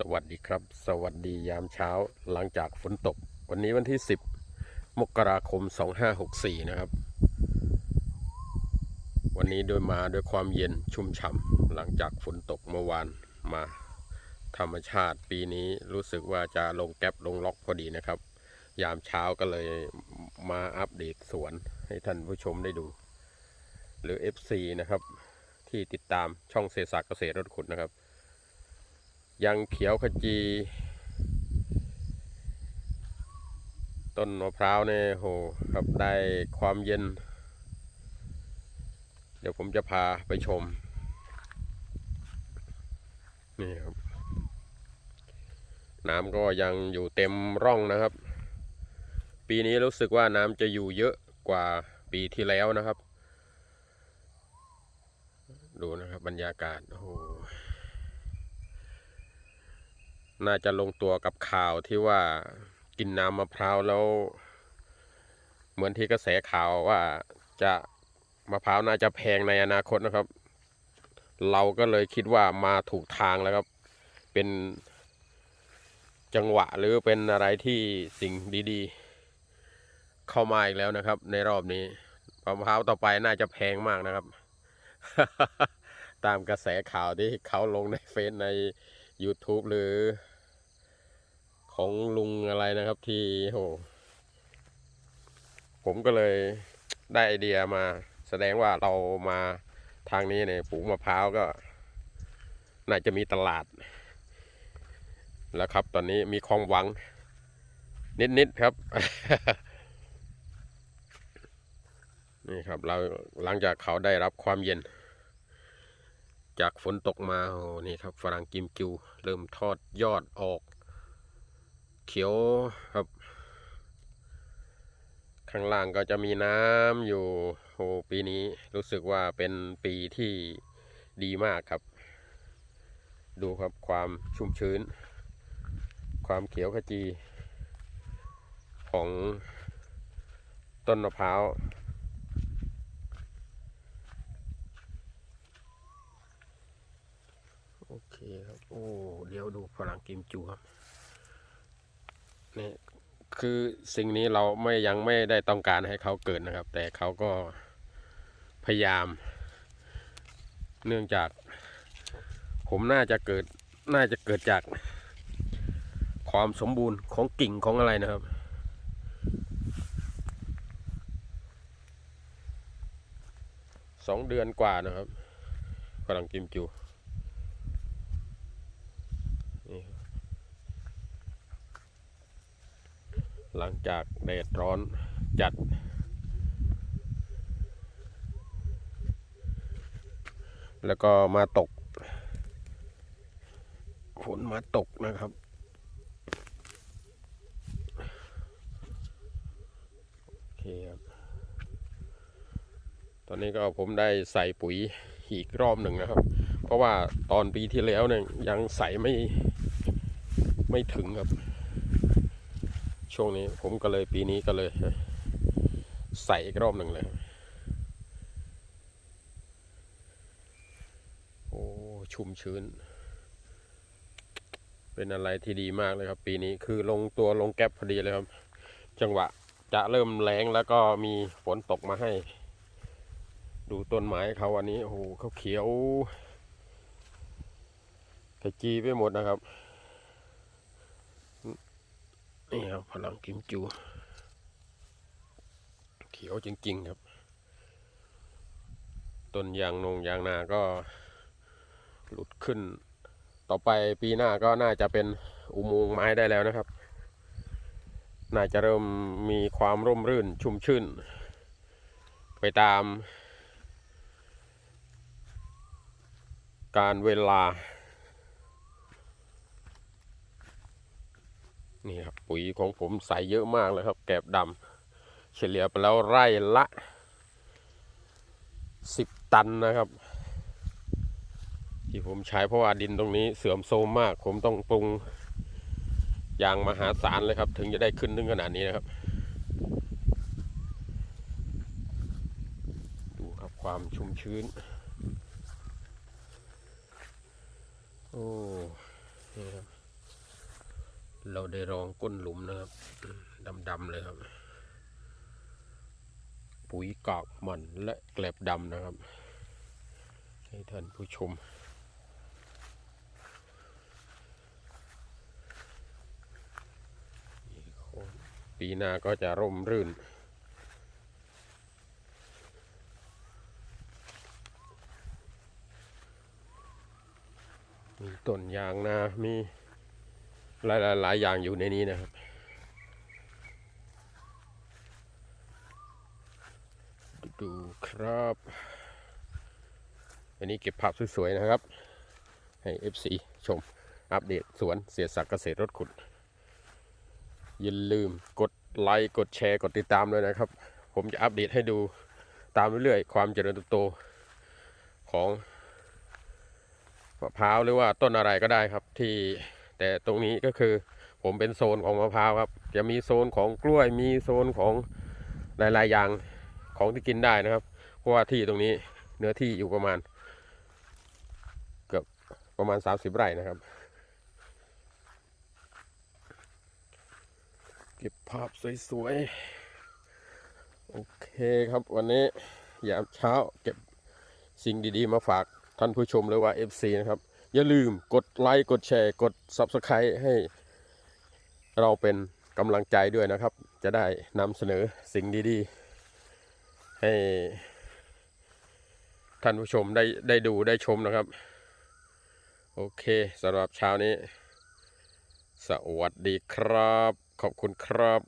สวัสดีครับ สวัสดียามเช้าหลังจากฝนตก วันนี้วันที่ 10 มกราคม 2564 นะครับ วันนี้โดยมาด้วยความเย็นชุ่มฉ่ำหลังจากฝนตกเมื่อวานมาธรรมชาติปีนี้รู้สึกว่าจะลงแก๊ปลงล็อกพอดีนะครับ ยามเช้าก็เลยมาอัปเดตสวนให้ท่านผู้ชมได้ดู หรือ FC นะครับ ที่ติดตามช่องเศรษศาสตร์เกษตรรถขุดนะครับ ยังเขียวขจี ต้นมะพร้าวเนี่ยโหครับได้ความเย็น เดี๋ยวผมจะพาไปชม นี่ครับ น้ำก็ยังอยู่เต็มร่องนะครับ ปีนี้รู้สึกว่าน้ำจะอยู่เยอะกว่าปีที่แล้วนะครับ ดูนะครับบรรยากาศโอ้โห น่าจะลงตัวกับข่าวที่ว่ากินน้ำมะพร้าวแล้ว เหมือนที่กระแสข่าวว่าจะมะพร้าวน่าจะแพงในอนาคตนะครับ เราก็เลยคิดว่ามาถูกทางแล้วครับ เป็นจังหวะหรือเป็นอะไรที่สิ่งดีๆ เข้ามาอีกแล้วนะครับ ในรอบนี้มะพร้าวต่อไปน่าจะแพงมากนะครับ ตามกระแสข่าวที่เขาลงในเฟซใน YouTube หรือ ของลุงอะไรนะครับที่โห ผมก็เลยได้ไอเดียมา แสดงว่าเรามาทางนี้เนี่ยปลูกมะพร้าวก็ น่าจะมีตลาด แล้วครับ ตอนนี้มีความหวัง นิดๆครับ นี่ครับเราหลังจากเขาได้รับความเย็น จากฝนตกมาโอ้นี่ครับฝรั่งกิมจูเริ่มทอดยอดออก เขียวครับ ข้างล่างก็จะมีน้ำอยู่โอ้ปีนี้รู้สึกว่าเป็นปีที่ดีมากครับ ดูครับความชุ่มชื้น ความเขียวขจี ของต้นมะพร้าว โอเคครับ โอ้เดี๋ยวดูฝรั่งกิมจูครับนี่คือสิ่งนี้เราไม่ยังไม่ได้ต้องการให้เขาเกิดนะครับ แต่เขาก็พยายาม เนื่องจาก ผมน่าจะเกิดน่าจะเกิดจาก ความสมบูรณ์ของกิ่งของอะไรนะครับสองเดือนกว่านะครับฝรั่งกิมจู นี่หลังจากแดดร้อนจัด แล้วก็มาตกฝนมาตกนะครับ โอเคครับ ตอนนี้ก็ผมได้ใส่ปุ๋ยอีกรอบหนึ่งนะครับ เพราะว่าตอนปีที่แล้วเนี่ยยังใส่ไม่ ไม่ถึงครับ ช่วงนี้ผมก็เลยปีนี้ก็เลย ใส่อีกรอบหนึ่งเลย โอ้ ชุ่มชื้น เป็นอะไรที่ดีมากเลยครับ ปีนี้คือลงตัวลงแก๊ปพอดีเลยครับ จังหวะจะเริ่มแรงแล้วก็มีฝนตกมาให้ ดูต้นไม้เขาวันนี้ โอ้โหเขาเขียวขจีไปหมดนะครับ นี่ครับพลังกิมจู เขียวจริง ๆ ครับ ต้นยางนงยางนาก็หลุดขึ้น ต่อไปปีหน้าก็น่าจะเป็นอุโมงค์ไม้ได้แล้วนะครับ น่าจะเริ่มมีความร่มรื่นชุ่มชื่น ไปตาม การเวลา นี่ครับปุ๋ยของผมใส่เยอะมากเลยครับ แกบดำเฉลี่ยไปแล้วไร่ละสิบตันนะครับ ที่ผมใช้เพราะว่าดินตรงนี้เสื่อมโทรมมาก ผมต้องปรุงอย่างมหาศาลเลยครับ ถึงจะได้ขึ้นถึงขนาดนี้นะครับ ดูครับความชุ่มชื้น โอ้นี่ครับ เราได้รองก้นหลุมนะครับดำๆเลยครับ ปุ๋ยกากมันและแกลบดำนะครับ ให้ท่านผู้ชม ปีหน้าก็จะร่มรื่นมีต้นยางนา มี หลายหลายอย่างอยู่ในนี้นะครับ ดูครับ อันนี้เก็บภาพสวยๆนะครับ ให้ FC ชม อัปเดตสวนเสียสักเกษตรรถขุด อย่าลืมกดไลค์ กดแชร์ กดติดตามด้วยนะครับ ผมจะอัปเดตให้ดูตามเรื่อยๆ ความเจริญเติบโตของมะพร้าวหรือว่าต้นอะไรก็ได้ครับที่ แต่ตรงนี้ก็คือผมเป็นโซนของมะพร้าวครับ จะมีโซนของกล้วยมีโซนของหลายๆอย่างของที่กินได้นะครับ เพราะว่าที่ตรงนี้เนื้อที่อยู่ประมาณ เกือบประมาณ 30 ไร่นะครับ เก็บภาพสวยๆ โอเคครับวันนี้ยามเช้าเก็บสิ่งดีๆ มาฝากท่านผู้ชมหรือว่า FC นะครับ อย่าลืมกดไลค์กดแชร์กด Subscribe ให้ เราเป็นกำลังใจด้วยนะครับ จะได้นำเสนอสิ่งดีๆ ให้ ท่านผู้ชมได้ได้ดูได้ชมนะครับ โอเคสำหรับเช้านี้ สวัสดีครับ ขอบคุณครับ